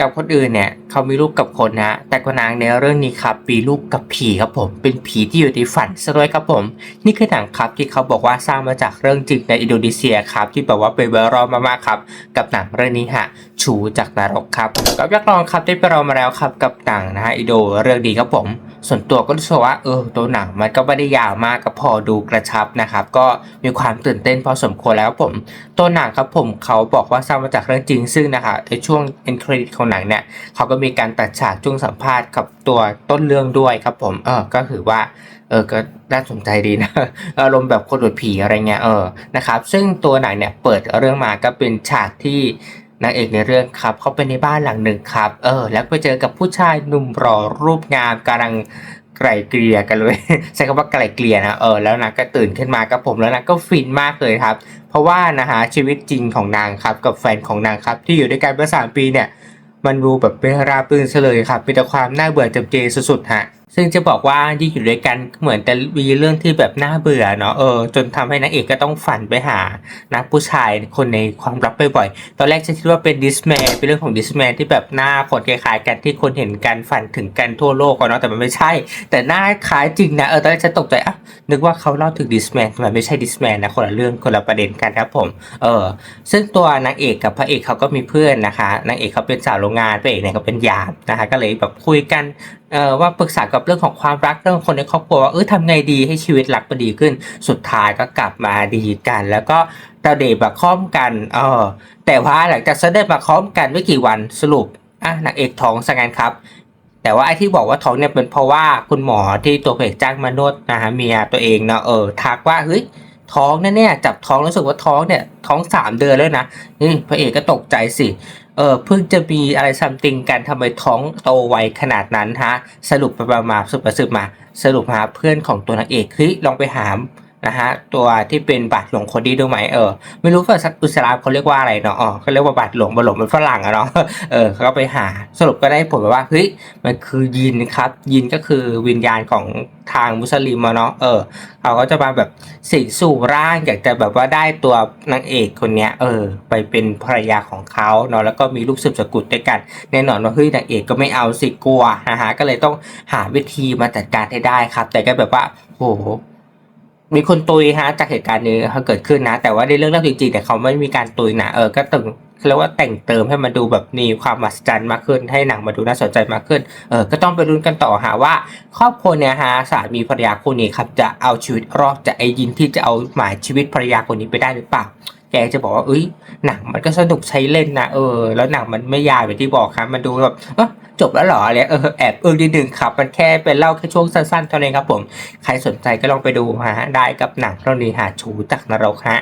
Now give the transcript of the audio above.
กับคนอื่นเนี่ย เขามีลูกกับคนนะแต่กวนางในเรื่องนี้ครับมีลูกกับผีครับผม เป็นผีที่อยู่ในฝันซะด้วยครับผม นี่คือหนังครับที่เขาบอกว่าสร้างมาจากเรื่องจริงในอินโดนีเซียครับที่แบบว่าเป็นไวรัลมากๆครับ กับหนังเรื่องนี้ฮะชูจากนรกครับกับยักษ์รองครับได้ไปรอมาแล้วครับกับหนังนะฮะอินโดเรื่องดีครับผม ส่วนตัวก็รู้สึกว่าเออตัวหนังมันก็ไม่ได้ยาวมากก็พอดูกระชับนะครับ ก็มีความตื่นเต้นพอสมควรแล้วผม ตัวหนังครับผมเขาบอกว่าสร้างมาจากเรื่องจริงซึ่งนะคะในช่วง end credit ของหนังเนี่ยเขาก็มีีการตัดฉากช่วงสัมภาษณ์กับตัวต้นเรื่องด้วยครับผมเออก็คือว่าเออก็น่าสนใจดีนะอารมณ์แบบคนดูดผีอะไรเงี้ยเออนะครับซึ่งตัวหนังเนี่ยเปิดเรื่องมาก็เป็นฉากที่นางเอกในเรื่องครับเขาไปในบ้านหลังหนึ่งครับเออแล้วไปเจอกับผู้ชายหนุ่มหล่อรูปงามกำลังไกลเกลี่ยกันเลยใช้คำว่าไกลเกลี่ยนะเออแล้วนางก็ตื่นขึ้นมากับผมแล้วนางก็ฟินมากเลยครับ เพราะว่านะฮะชีวิตจริงของนางครับกับแฟนของนางครับที่อยู่ด้วยกันมาสามปีเนี่ย มันดูแบบเป็นราบรื่นเฉลยครับมีแต่ความน่าเบื่อจำเจสุดๆฮะ ซึ่งจะบอกว่าที่อยู่ด้วยกันเหมือนแต่มีเรื่องที่แบบน่าเบื่อเนาะเออจนทำให้นางเอกก็ต้องฝันไปหานักผู้ชายคนในความรักบ่อยๆตอนแรกฉันคิดว่าเป็นดิสแมนเป็นเรื่องของดิสแมนที่แบบหน้าคนคล้ายๆกันที่คนเห็นกันฝันถึงกันทั่วโลกเนาะแต่มันไม่ใช่ แต่หน้าคล้ายจริงนะเออตอนแรกฉันตกใจอะนึกว่าเขาเล่าถึงดิสแมนมันไม่ใช่ดิสแมนนะคนละเรื่องคนละประเด็นกันครับผมเออซึ่งตัวนางเอกกับพระเอกเขาก็มีเพื่อนนะคะนางเอกเขาเป็นสาวโรงงานพระเอกเนี่ยเขาเป็นยามนะคะก็เลยแบบคุยกันเอ่อว่าปรึกษากับเรื่องของความรักเรื่องคนในครอบครัวว่าเออทำไงดีให้ชีวิตรักมันดีขึ้น สุดท้ายก็กลับมาดีกัน แล้วก็ตาเดบมาค้อมกันเออแต่ว่าหลังจากเสด็จมาค้อมกันไม่กี่วันสรุปอะนางเอกท้องซะงั้นครับ แต่ว่าไอ้ที่บอกว่าท้องเนี่ยเป็นเพราะว่าคุณหมอที่ตัวเพจจ้างมานวดนะฮะเมียตัวเองเนาะเออทักว่าเฮ้ย ท้องแน่เนี่ยจับท้องแล้วรู้สึกว่าท้องเนี่ยท้องสามเดือนแล้วนะนี่พระเอกก็ตกใจสิเออเพิ่งจะมีอะไรซัมติงกันทำไมท้องโตไวขนาดนั้นฮะสรุปไปมาสืบมาสืบมา สรุปหาเพื่อนของตัวนางเอกเฮ้ยลองไปหา นะฮะตัวที่เป็นบาทหลวงคนดีดูไหมเออไม่รู้ภาษาอุสลามเขาเรียกว่าอะไรเนาะอ๋อเขาเรียกว่าบาทหลวงบาทหลวงเป็นฝรั่งอะเนาะเออเขาก็ไปหาสรุปก็ได้ผลว่าเฮ้ยมันคือยินครับ ยินก็คือวิญญาณของทางมุสลิมอะเนาะเออเขาก็จะมาแบบสิงสู่ร่างอยากจะแบบว่าได้ตัวนางเอกคนเนี้ยเออ ไปเป็นภรรยาของเขาเนาะแล้วก็มีลูกสืบสกุลด้วยกันแน่นอนว่าเฮ้ยนางเอกก็ไม่เอาสิกลัวนะฮะก็เลยต้องหาวิธีมาจัดการให้ได้ครับ แต่ก็แบบว่าโห มีคนตุยฮะจากเหตุการณ์นี้เขาเกิดขึ้นนะ แต่ว่าในเรื่องเล่าจริงๆเนี่ยเขาไม่มีการตุยนะเออก็ตึงเรียกว่าแต่งเติมให้มันดูแบบมีความมหัศจรรย์มากขึ้น ให้หนังมาดูน่าสนใจมากขึ้นเออก็ต้องไปรุ้นกันต่อหาว่า ครอบครัวเนี่ยฮะสามีภรรยาคู่นี้ครับจะเอาชีวิตรอดจะไอ้ยินที่จะเอาหมายชีวิตภรรยาคนนี้ไปได้หรือเปล่า กจะบอกว่าเอ้ยหนังมันก็สนุกใช้เล่นนะเออ แล้วหนังมันไม่ยาวอย่างที่บอกครับ มันดูแบบจบแล้วหรออะไรเออแอบเออนิดนึงครับ มันแค่เป็นเล่าแค่ช่วงสั้นๆเท่านั้นครับผม ใครสนใจก็ลองไปดูฮะได้กับหนังเรื่องนี้หาชูจากนรกฮะ